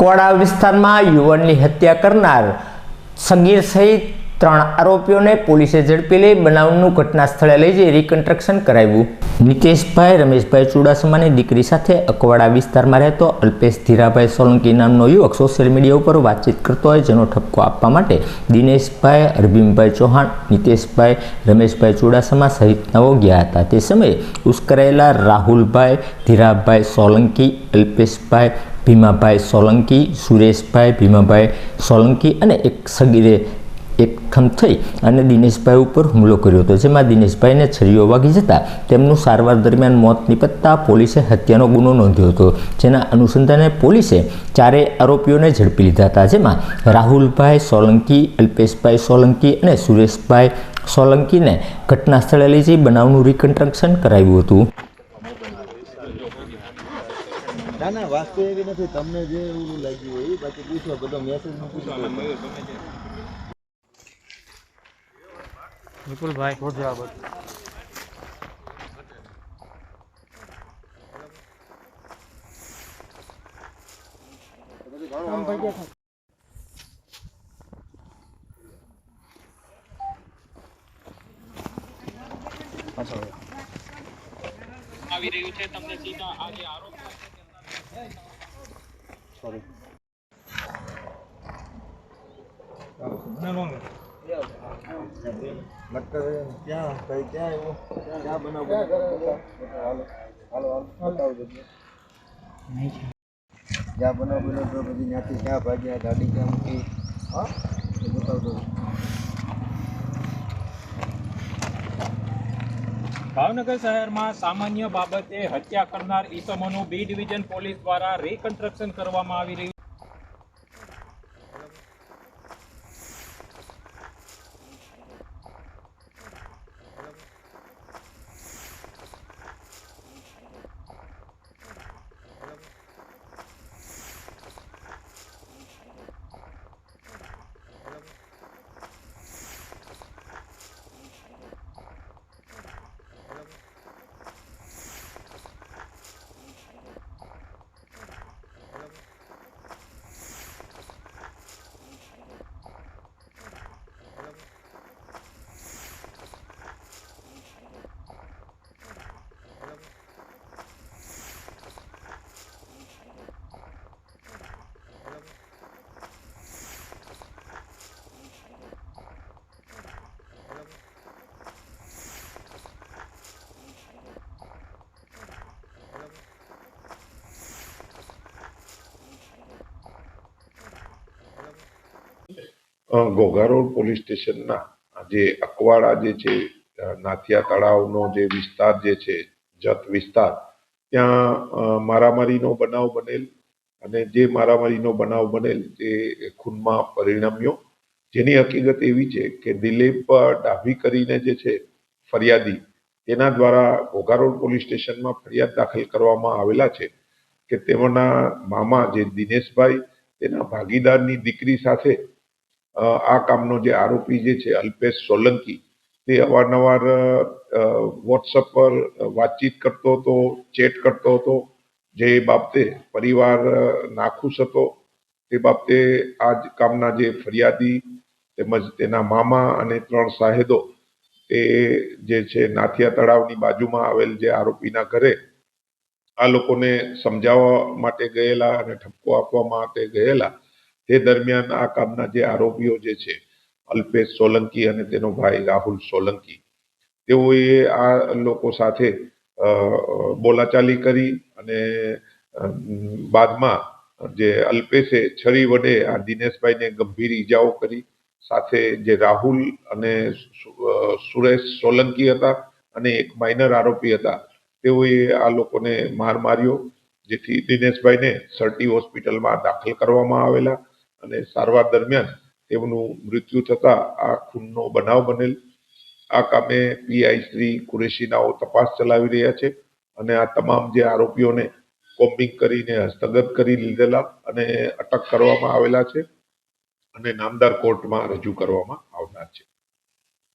કોડા વિસ્તારમાં યુવાનની હત્યા કરનાર સગીર સહિત ત્રણ આરોપીઓને પોલીસે ઝડપી લઈ બનાવનું ઘટના સ્થળે લઈ જઈ રિકન્સ્ટ્રક્શન કરાવ્યું. નિતેશભાઈ રમેશભાઈ ચુડાસમાની દીકરી સાથે અકવાડા વિસ્તારમાં રહેતો અલ્પેશ ધીરાભાઈ સોલંકી નામનો યુવક સોશિયલ મીડિયા ઉપર વાતચીત કરતો હોય જેનો ઠપકો આપવા માટે દિનેશભાઈ, અરવિંદભાઈ ચૌહાણ નિતેશભાઈ રમેશભાઈ ચુડાસમા સહિતનાઓ ગયા હતા. તે સમયે ઉશ્કરાયેલા રાહુલભાઈ, ધીરાભાઈ સોલંકી, અલ્પેશભાઈ ભીમાભાઈ સોલંકી, સુરેશભાઈ ભીમાભાઈ સોલંકી અને એક સગીરે એકઠમ થઈ અને દિનેશભાઈ ઉપર હુમલો કર્યો હતો, જેમાં દિનેશભાઈને છરીઓ વાગી જતા તેમનું સારવાર દરમિયાન મોત નિપજતા પોલીસે હત્યાનો ગુનો નોંધ્યો હતો, જેના અનુસંધાને પોલીસે ચારેય આરોપીઓને ઝડપી લીધા હતા, જેમાં રાહુલભાઈ સોલંકી, અલ્પેશભાઈ સોલંકી અને સુરેશભાઈ સોલંકીને ઘટના સ્થળે લઈ જઈ બનાવનું રિકન્સ્ટ્રક્શન કરાવ્યું હતું. ના ના વાસ્તુ એવી નથી. તમને જે એવું લાગ્યું હોય એ બાકી પૂછો બધો મેસેજનું પૂછો. વિપુલભાઈ. આવી રહ્યું છે. તમને સીધા આજે આરોપ મટકા ક્યાં કઈ ક્યાં એવું ક્યાં બનાવ? હાલો હાલો બતાવજો બનાવ બન્યો તો પછી ત્યાંથી ક્યાં ભાગ્યા, ગાડી ક્યાં મૂકી. હા? બતાવજો. ભાવનગર શહેરમાં સામાન્ય બાબતે હત્યા કરનાર ઈસમોનું બી ડિવિઝન પોલીસ દ્વારા રિકન્સ્ટ્રક્શન કરવામાં આવી રહ્યું ઘોઘા રોડ પોલીસ સ્ટેશનના જે અકવાડા જે છે નાથિયા તળાવનો જે વિસ્તાર જે છે, જત વિસ્તાર, ત્યાં મારામારીનો બનાવ બનેલ અને જે મારામારીનો બનાવ બનેલ તે ખૂનમાં પરિણમ્યો. જેની હકીકત એવી છે કે દિલીપ ડાભી કરીને જે છે, ફરિયાદી, તેના દ્વારા ઘોઘા રોડ પોલીસ સ્ટેશનમાં ફરિયાદ દાખલ કરવામાં આવેલા છે કે તેમના મામા જે દિનેશભાઈ, તેના ભાગીદારની દીકરી સાથે આ કામનો જે આરોપી જે છે, અલ્પેશ સોલંકી, તે અવારનવાર વોટ્સઅપ પર વાતચીત કરતો હતો, ચેટ કરતો હતો. જે બાબતે પરિવાર નાખુશ હતો. તે બાબતે આ કામના જે ફરિયાદી તેમજ તેના મામા અને ત્રણ સાહેદો તે જે છે, નાથિયા તળાવની બાજુમાં આવેલ જે આરોપીના ઘરે, આ લોકોને સમજાવવા માટે ગયેલા અને ઠપકો આપવા માટે ગયેલા. તે દરમિયાન આ કામના જે આરોપીઓ જે છે, અલ્પેશ સોલંકી અને તેનો ભાઈ રાહુલ સોલંકી, તેઓએ આ લોકો સાથે બોલાચાલી કરી અને બાદમાં જે અલ્પેશે છરી વડે આ દિનેશભાઈને ગંભીર ઈજાઓ કરી, સાથે જે રાહુલ અને સુરેશ સોલંકી હતા અને એક માઇનર આરોપી હતા, તેઓએ આ લોકોને માર માર્યો, જેથી દિનેશભાઈને સરટી હોસ્પિટલમાં દાખલ કરવામાં આવેલા અને સારવાર દરમિયાન તેમનું મૃત્યુ થતા આ ખૂનનો બનાવ બનેલ. આ કામે પીઆઈ શ્રી કુરેશીનાઓ તપાસ ચલાવી રહ્યા છે અને આ તમામ જે આરોપીઓને કોમ્બિંગ કરીને હસ્તગત કરી લીધેલા અને અટક કરવામાં આવેલા છે અને નામદાર કોર્ટમાં રજૂ કરવામાં આવનાર છે.